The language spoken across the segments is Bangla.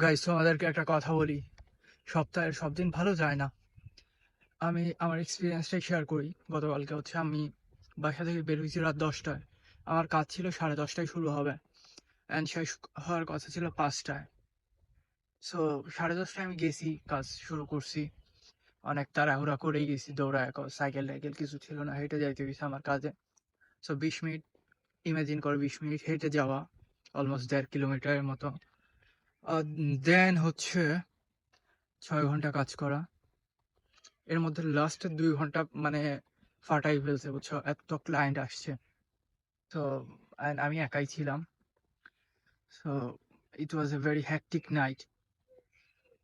গাইস তোমাদেরকে একটা কথা বলি। সপ্তাহের সব দিন ভালো যায় না। আমি আমার এক্সপিরিয়েন্সটাই শেয়ার করি। গতকালকে হচ্ছে আমি বাসা থেকে বের হয়েছি রাত দশটায়। আমার কাজ ছিল সাড়ে দশটায় শুরু হবে। অ্যান্ড শেষ হওয়ার কথা ছিল পাঁচটায়। সো সাড়ে দশটায় আমি গেছি, কাজ শুরু করছি। অনেক তাড়াহুড়া করেই গেছি, দৌড়ায় সাইকেল টাইকেল কিছু ছিল না, হেঁটে যাইতে গেছি আমার কাজে। সো বিশ মিনিট ইমাজিন করো বিশ মিনিট হেঁটে যাওয়া অলমোস্ট দেড় কিলোমিটারের মতো। দেন হচ্ছে ছয় ঘণ্টা কাজ করা। এর মধ্যে লাস্টের দুই ঘণ্টা মানে ফাটাই ফেলছে, বুঝছ? এত ক্লায়েন্ট আসছে। তো আমি একাই ছিলাম। So it was a very hectic night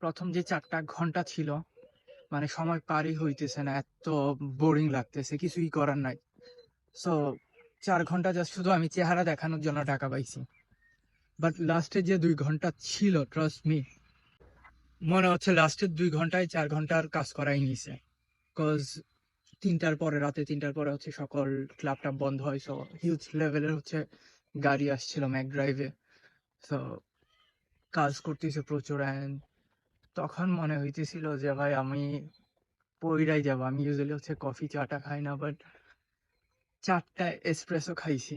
প্রথম যে চারটা ঘণ্টা ছিল মানে সময় পারই হইতেছে না, এত বোরিং লাগতেছে, কিছুই করার নাই। সো চার ঘণ্টা জাস্ট শুধু আমি চেহারা দেখানোর জন্য টাকা পাইছি। বাট লাস্টে যে দুই ঘণ্টা ছিল ট্রাস্ট মি মনে হচ্ছে লাস্টের দুই ঘন্টায় চার ঘণ্টার কাজ করাই নিছে। বিকজ তিনটার পরে, রাতে তিনটার পরে হচ্ছে সকল ক্লাবটা বন্ধ হয় সো হিউজ লেভেলের হচ্ছে গাড়ি আসছিল ম্যাক ড্রাইভে সো কাজ করতেছে প্রচুর অ্যান্ড তখন মনে হইতেছিল যে, ভাই, আমি পইরাই যাব। আমি ইউজুয়ালি হচ্ছে কফি চাটা খাই না বাট চারটা এসপ্রেসও খাইছি।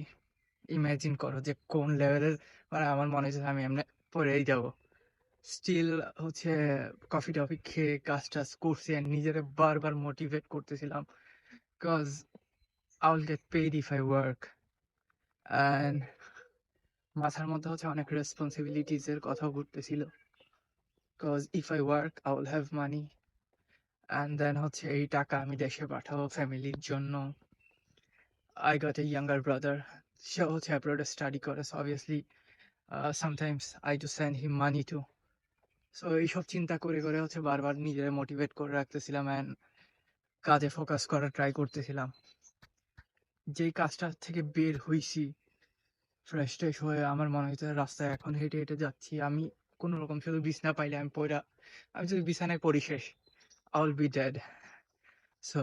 ইমাজিন করো যে কোন লেভেলের মানে আমার মনে হচ্ছে আমি এমনি পরেই যাব। স্টিল হচ্ছে কফি টফি খেয়ে কাজ টাজ করছি আর নিজেরে বারবার মোটিভেট করতেছিলাম। Because I will get paid if I work and মাথার মধ্যে হচ্ছে অনেক রেসপন্সিবিলিটিস এর কথা ঘুরতেছিল। Because if I work I will have money and then হচ্ছে এই টাকা আমি দেশে পাঠাবো ফ্যামিলির জন্য। I got a younger brother সে হচ্ছে অ্যাব্রোডে স্টাডি করে so obviously sometimes I to send him money too so এইসব চিন্তা করে করে হচ্ছে বারবার নিজের মোটিভেট করে রাখতেছিলাম অ্যান্ড কাজে ফোকাস করার ট্রাই করতেছিলাম। যেই কাজটা থেকে বের হইছি ফ্রেশ ট্রেশ হয়ে আমার মনে হচ্ছে রাস্তায় এখন হেঁটে হেঁটে যাচ্ছি। আমি কোনো রকম শুধু বিছনা পাইলে আমি পয়রা আমি যদি বিছানায় পড়ি শেষ I will be dead so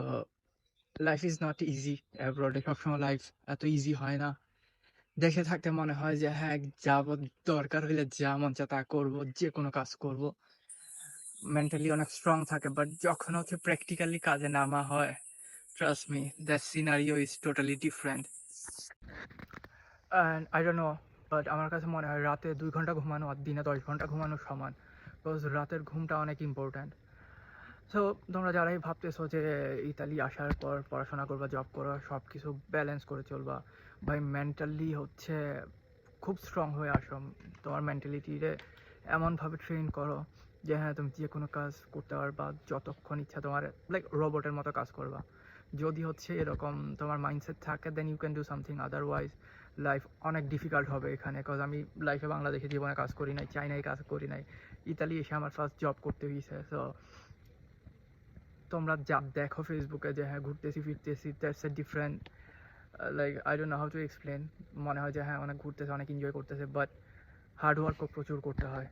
life is not easy অ্যাব্রডে সবসময় লাইফ এত ইজি হয় না। দেখে থাকতে মনে হয় যে হ্যাঁ যাব দরকার হইলে যা মন চা তা করব যে কোনো কাজ করব। মেন্টালি অনেক স্ট্রং থাকে বাট যখন হচ্ছে প্র্যাকটিক্যালি কাজে নামা হয় trust me that scenario is totally different and I don't know but আমার কাছে মনে হয় রাতে দুই ঘণ্টা ঘুমানো আর দিনে দশ ঘণ্টা ঘুমানো সমান বিকজ রাতের ঘুমটা অনেক ইম্পর্ট্যান্ট সো তোমরা যারাই ভাবতেছো যে, ইতালি আসার পর পড়াশোনা করবা জব করবা সব কিছু ব্যালেন্স করে চলবা ভাই মেন্টালি হচ্ছে খুব স্ট্রং হয়ে আসো। তোমার মেন্টালিটিরে এমনভাবে ট্রেন করো যে হ্যাঁ তুমি যে কোনো কাজ করতে পারবা, যতক্ষণ ইচ্ছা তোমার লাইক রোবটের মতো কাজ করবা। যদি হচ্ছে এরকম তোমার মাইন্ডসেট থাকে then you can do something otherwise life অনেক ডিফিকাল্ট হবে এখানে। কজ আমি লাইফে বাংলাদেশে জীবনে কাজ করি নাই, চাইনায় কাজ করি নাই। ইতালি এসে আমার ফার্স্ট জব করতে হয়েছে সো তোমরা যা দেখো ফেসবুকে যে হ্যাঁ ঘুরতেছি, ফিরতেছি that's a different like I don't know how to explain মনে হয় যে হ্যাঁ অনেক ঘুরতেছে, অনেক এনজয় করতেছে বাট হার্ড ওয়ার্কও প্রচুর করতে হয়।